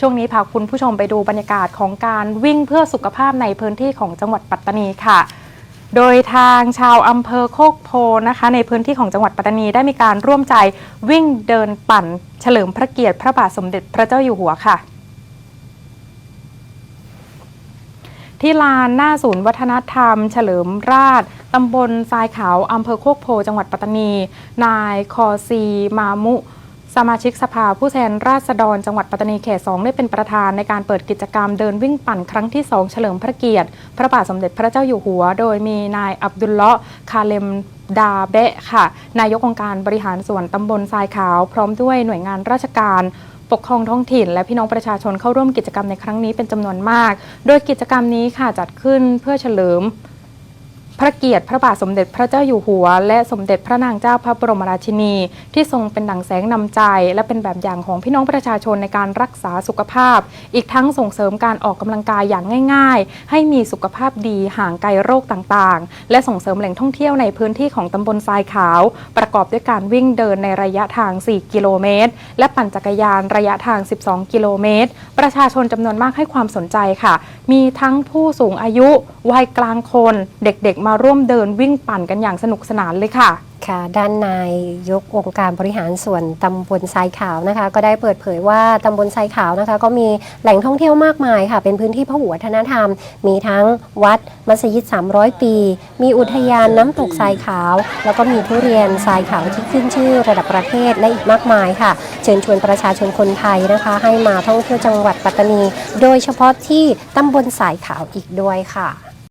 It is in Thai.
ช่วงนี้พาคุณผู้ชมไปดูบรรยากาศของการวิ่งเพื่อสุขภาพในพื้นที่ของจังหวัดปัตตานีค่ะ โดยทางชาวอำเภอโคกโพนะคะ ในพื้นที่ของจังหวัดปัตตานีได้มีการร่วมใจวิ่งเดินปั่น เฉลิมพระเกียรติพระบาทสมเด็จพระเจ้าอยู่หัวค่ะที่ลานหน้าศูนย์วัฒนธรรม เฉลิมราชตำบลทรายขาวอำเภอโคกโพ จังหวัดปัตตานี นายคอซี มามุ สมาชิกสภาผู้แทนราษฎรจังหวัดปัตตานีเขตสองได้เป็นประธานในการเปิดกิจกรรมเดินวิ่งปั่นครั้งที่ 2 เฉลิมพระเกียรติ พระบาทสมเด็จพระเจ้าอยู่หัว โดยมีนายอับดุลเลาะห์คาเลมดาเบะค่ะ นายกองค์การบริหารส่วนตำบลทรายขาว พร้อมด้วยหน่วยงานราชการปกครองท้องถิ่น และพี่น้องประชาชนเข้าร่วมกิจกรรมในครั้งนี้เป็นจำนวนมาก โดยกิจกรรมนี้ค่ะจัดขึ้นเพื่อเฉลิม พระเกียรติพระบาทสมเด็จพระเจ้าอยู่หัว และสมเด็จพระนางเจ้าพระบรมราชินี ที่ทรงเป็นดั่งแสงนำใจ และเป็นแบบอย่างของพี่น้องประชาชนในการรักษาสุขภาพ อีกทั้งส่งเสริมการออกกำลังกายอย่างง่าย ๆ ให้มีสุขภาพดีห่างไกลโรคต่างๆ และส่งเสริมแหล่งท่องเที่ยวในพื้นที่ของตำบลทรายขาว ประกอบด้วยการวิ่งเดินในระยะทาง 4 กิโลเมตร และปั่นจักรยานระยะทาง 12 กิโลเมตร ประชาชนจำนวนมากให้ความสนใจค่ะ มีทั้งผู้สูงอายุวัยกลางคนเด็กๆมาร่วมเดินวิ่งปั่นกันอย่างสนุกสนานเลยค่ะ ค่ะ ด้านนายยกองค์การบริหารส่วนตำบลทรายขาวนะคะ ก็ได้เปิดเผยว่าตำบลทรายขาวนะคะ ก็มีแหล่งท่องเที่ยวมากมายค่ะ เป็นพื้นที่พหุวัฒนธรรม มีทั้งวัดมัสยิด 300 ปี มีอุทยานน้ำตกทรายขาว แล้วก็มีทุเรียนทรายขาวที่ขึ้นชื่อระดับประเทศและอีกมากมายค่ะ เชิญชวนประชาชนคนไทยนะคะ ให้มาท่องเที่ยวจังหวัดปัตตานี โดยเฉพาะที่ตำบลสายขาวอีกด้วยค่ะ